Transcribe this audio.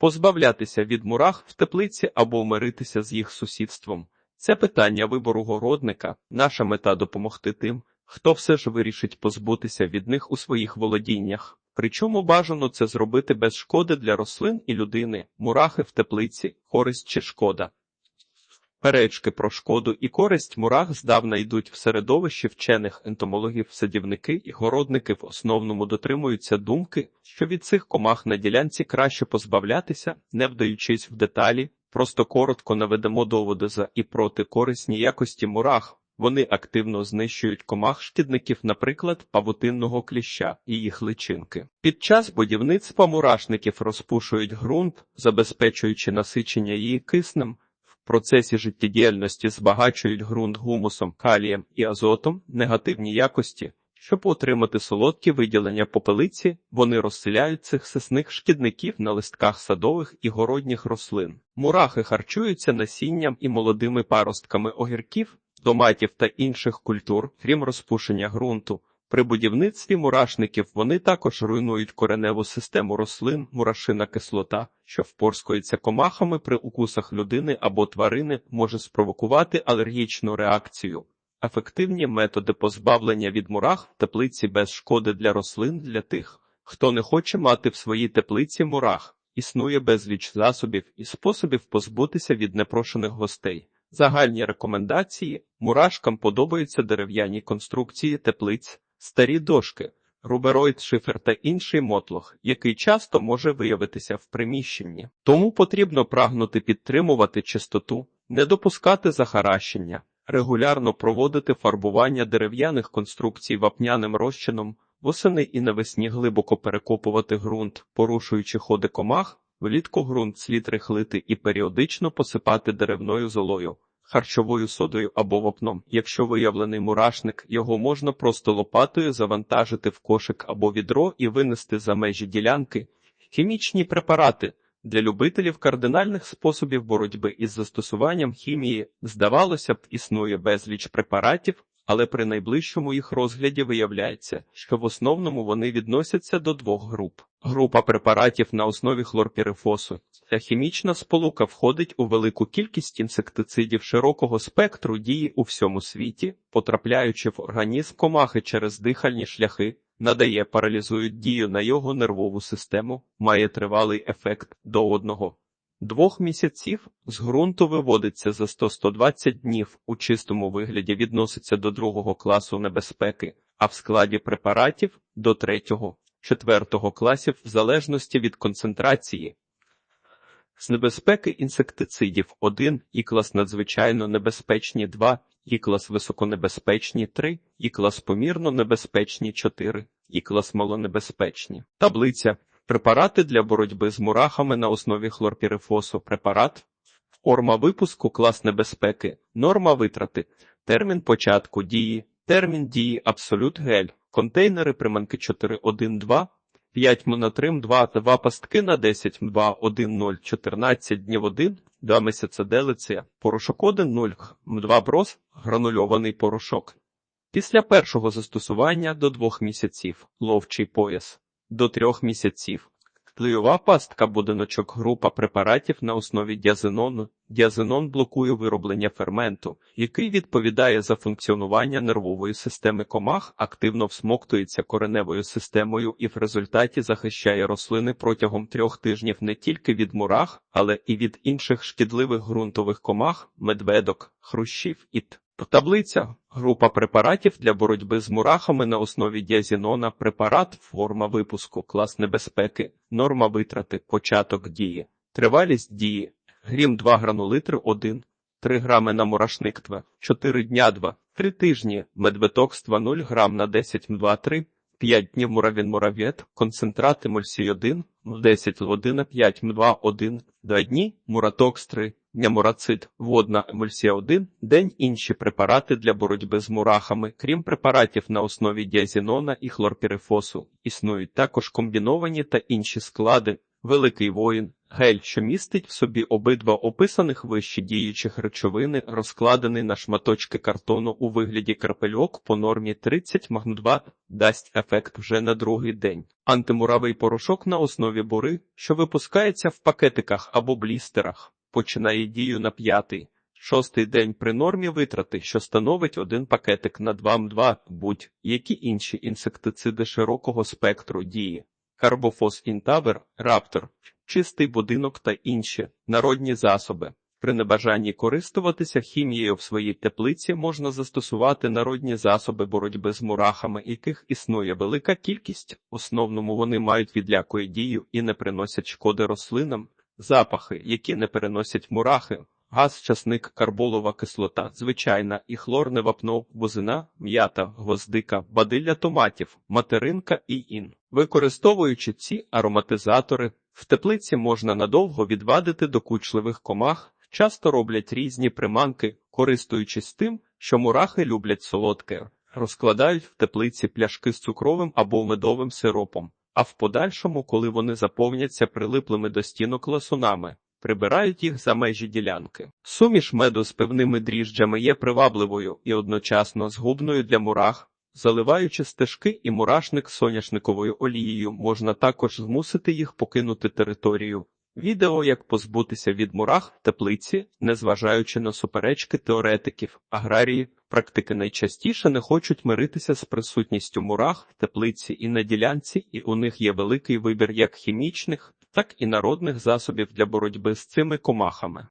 позбавлятися від мурах в теплиці або миритися з їх сусідством. Це питання вибору городника. Наша мета допомогти тим, хто все ж вирішить позбутися від них у своїх володіннях. Причому бажано це зробити без шкоди для рослин і людини, мурахи в теплиці, користь чи шкода. Перечки про шкоду і користь мурах здавна йдуть в середовищі вчених ентомологів, садівники і городники в основному дотримуються думки, що від цих комах на ділянці краще позбавлятися, не вдаючись в деталі, просто коротко наведемо доводи за і проти корисні якості мурах. Вони активно знищують комах шкідників, наприклад, павутинного кліща і їх личинки. Під час будівництва мурашників розпушують ґрунт, забезпечуючи насичення її киснем. Процесі життєдіяльності збагачують ґрунт гумусом, калієм і азотом негативні якості. Щоб отримати солодкі виділення попелиці, вони розселяють цих сисних шкідників на листках садових і городніх рослин. Мурахи харчуються насінням і молодими паростками огірків, томатів та інших культур, крім розпушення ґрунту. При будівництві мурашників вони також руйнують кореневу систему рослин, мурашина кислота, що впорскується комахами при укусах людини або тварини, може спровокувати алергічну реакцію. Ефективні методи позбавлення від мурах в теплиці без шкоди для рослин для тих, хто не хоче мати в своїй теплиці мурах. Існує безліч засобів і способів позбутися від непрошених гостей. Загальні рекомендації мурашкам подобаються дерев'яні конструкції теплиць, старі дошки, рубероїд, шифер та інший мотлох, який часто може виявитися в приміщенні. Тому потрібно прагнути підтримувати чистоту, не допускати захаращення, регулярно проводити фарбування дерев'яних конструкцій вапняним розчином, восени і навесні глибоко перекопувати ґрунт, порушуючи ходи комах, влітку ґрунт слід рихлити і періодично посипати деревною золою. Харчовою содою або вапном. Якщо виявлений мурашник, його можна просто лопатою завантажити в кошик або відро і винести за межі ділянки. Хімічні препарати для любителів кардинальних способів боротьби із застосуванням хімії, здавалося б, існує безліч препаратів, але при найближчому їх розгляді виявляється, що в основному вони відносяться до двох груп. Група препаратів на основі хлорпірифосу. Ця хімічна сполука входить у велику кількість інсектицидів широкого спектру дії у всьому світі, потрапляючи в організм комахи через дихальні шляхи, надає паралізують дію на його нервову систему, має тривалий ефект до одного. Двох місяців з ґрунту виводиться за 100-120 днів, у чистому вигляді відноситься до другого класу небезпеки, а в складі препаратів до третього, четвертого класів в залежності від концентрації. З небезпеки інсектицидів 1 і клас надзвичайно небезпечні 2, і клас високонебезпечні 3, і клас помірно небезпечні 4, і клас малонебезпечні. Таблиця. Препарати для боротьби з мурахами на основі хлорпірифосу. Препарат, форма випуску, клас небезпеки, норма витрати, термін початку дії, термін дії. Абсолют гель, контейнери приманки 412, 5 монотрим 2 2 пастки на 10 2 1 0 14 днів 1, 2 місяця делиція, порошок 1 0 2 брос, гранульований порошок. Після першого застосування до 2 місяців ловчий пояс до трьох місяців. Клейова пастка будиночок група препаратів на основі діазенону. Діазенон блокує вироблення ферменту, який відповідає за функціонування нервової системи комах, активно всмоктується кореневою системою і в результаті захищає рослини протягом трьох тижнів не тільки від мурах, але і від інших шкідливих ґрунтових комах, медведок, хрущів і т. Таблиця група препаратів для боротьби з мурахами на основі діазінона, препарат, форма випуску, клас небезпеки, норма витрати, початок дії, тривалість дії, грім 2 гранулитри 1, 3 грами на мурашник 2, 4 дня 2, 3 тижні, медветокства 0 грам на 10 2 3, 5 днів муравін мурав'єт, концентрат емульсій 1, 10 година 5 2 1, 2 дні, муратокс 3, Нямурацит, водна емульсія 1, день інші препарати для боротьби з мурахами, крім препаратів на основі діазінона і хлорпірифосу. Існують також комбіновані та інші склади, великий воїн, Гель, що містить в собі обидва описаних вище діючих речовини, розкладений на шматочки картону у вигляді крапельок по нормі 30 магн 2, дасть ефект вже на другий день. Антимуравий порошок на основі бури, що випускається в пакетиках або блістерах, починає дію на п'ятий. Шостий день при нормі витрати, що становить один пакетик на 2 М2, будь-які інші інсектициди широкого спектру дії. Карбофос інтавер, раптор, чистий будинок та інші народні засоби. При небажанні користуватися хімією в своїй теплиці можна застосувати народні засоби боротьби з мурахами, яких існує велика кількість. Основному вони мають відлякою дію і не приносять шкоди рослинам. Запахи, які не переносять мурахи, газ, часник, карболова кислота, звичайна і хлорне вапно, бузина, м'ята, гвоздика, бадилля томатів, материнка і ін. Використовуючи ці ароматизатори, в теплиці можна надовго відвадити докучливих комах, часто роблять різні приманки, користуючись тим, що мурахи люблять солодке, розкладають в теплиці пляшки з цукровим або медовим сиропом, а в подальшому, коли вони заповняться прилиплими до стінок ласунами, прибирають їх за межі ділянки. Суміш меду з певними дріжджами є привабливою і одночасно згубною для мурах. Заливаючи стежки і мурашник соняшниковою олією, можна також змусити їх покинути територію. Відео, як позбутися від мурах в теплиці, незважаючи на суперечки теоретиків, аграрії, практики найчастіше не хочуть миритися з присутністю мурах в теплиці і на ділянці, і у них є великий вибір як хімічних, так і народних засобів для боротьби з цими комахами.